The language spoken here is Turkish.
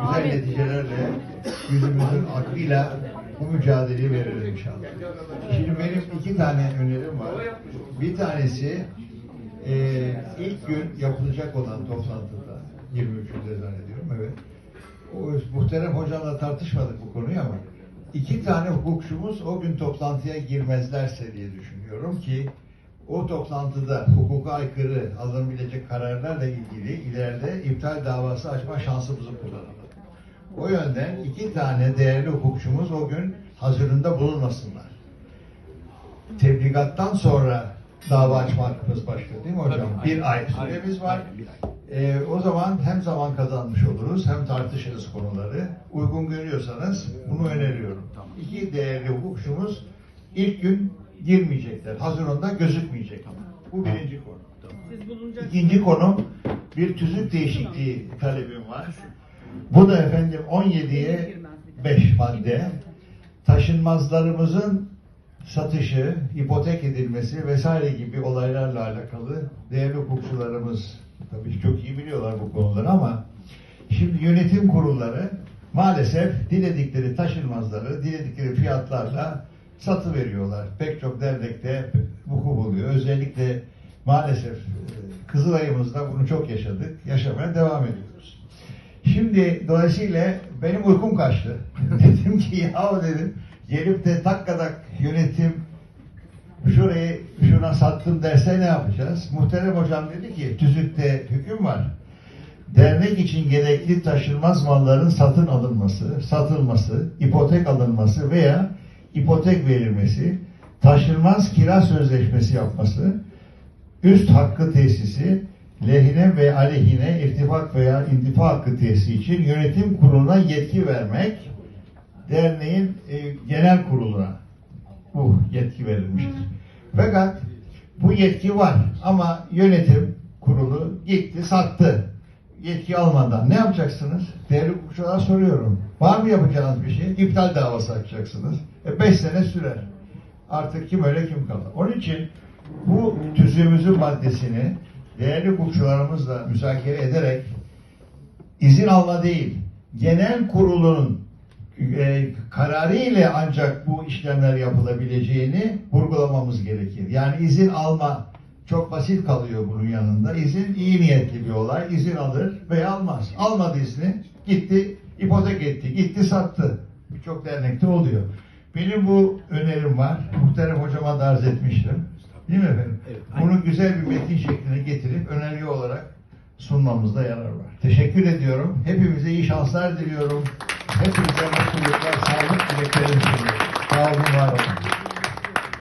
güzel neticelerle yüzümüzün akıyla bu mücadeleyi verelim inşallah. Şimdi benim iki tane önerim var. Bir tanesi e, ilk gün yapılacak olan toplantıda 23'ünde zannediyorum evet. O, muhterem hocamla tartışmadık bu konuyu ama iki tane hukukçumuz o gün toplantıya girmezlerse diye düşünüyorum ki o toplantıda hukuka aykırı alınabilecek kararlarla ilgili ileride iptal davası açma şansımızı kullanalım. O yönden iki tane değerli hukukçumuz o gün hazırında bulunmasınlar. Tebligattan sonra dava açma hakkımız başlıyor değil mi hocam? Tabii, bir ay süremiz var. Aynen, bir ay. Ee, o zaman hem zaman kazanmış oluruz hem tartışırız konuları. Uygun görüyorsanız bunu öneriyorum. Tamam. İki değerli hukukçumuz ilk gün girmeyecekler. Hazırında gözükmeyecek. Bu birinci konu. Bulunacaksınız. İkinci konu bir tüzük değişikliği talebim var. Bu da efendim 17'ye 5 madde. Taşınmazlarımızın satışı, ipotek edilmesi vesaire gibi olaylarla alakalı değerli hukukçularımız tabii çok iyi biliyorlar bu konuları ama şimdi yönetim kurulları maalesef diledikleri taşınmazları diledikleri fiyatlarla satı veriyorlar. Pek çok dernekte vuku buluyor. Özellikle maalesef e, Kızılay'ımızda bunu çok yaşadık. Yaşamaya devam ediyoruz. Şimdi dolayısıyla benim uykum kaçtı. dedim ki ya dedim gelip de takkadak yönetim şurayı şuna sattım derse ne yapacağız? Muhterem hocam dedi ki tüzükte hüküm var. Dernek için gerekli taşınmaz malların satın alınması, satılması, ipotek alınması veya ipotek verilmesi, taşınmaz kira sözleşmesi yapması, üst hakkı tesisi, lehine ve aleyhine irtifak veya intifa hakkı tesisi için yönetim kuruluna yetki vermek, derneğin e, genel kuruluna bu yetki verilmiştir. Fakat bu yetki var ama yönetim kurulu gitti sattı. Yetki almadan ne yapacaksınız? Değerli hukukçulara soruyorum. Var mı yapacağınız bir şey? İptal davası açacaksınız. E beş sene sürer. Artık kim öyle kim kalır. Onun için bu tüzüğümüzün maddesini değerli hukukçularımızla müzakere ederek izin alma değil, genel kurulun e, kararı ile ancak bu işlemler yapılabileceğini vurgulamamız gerekir. Yani izin alma çok basit kalıyor bunun yanında. İzin iyi niyetli bir olay. İzin alır veya almaz. Almadı izni. Gitti ipotek etti. Gitti sattı. Birçok dernekte oluyor. Benim bu önerim var. Muhterem hocama da arz etmiştim. Değil mi efendim? Evet, aynen. Bunu güzel bir metin şekline getirip önerge olarak sunmamızda yarar var. Teşekkür ediyorum. Hepimize iyi şanslar diliyorum. Hepinize mutluluklar, sağlık.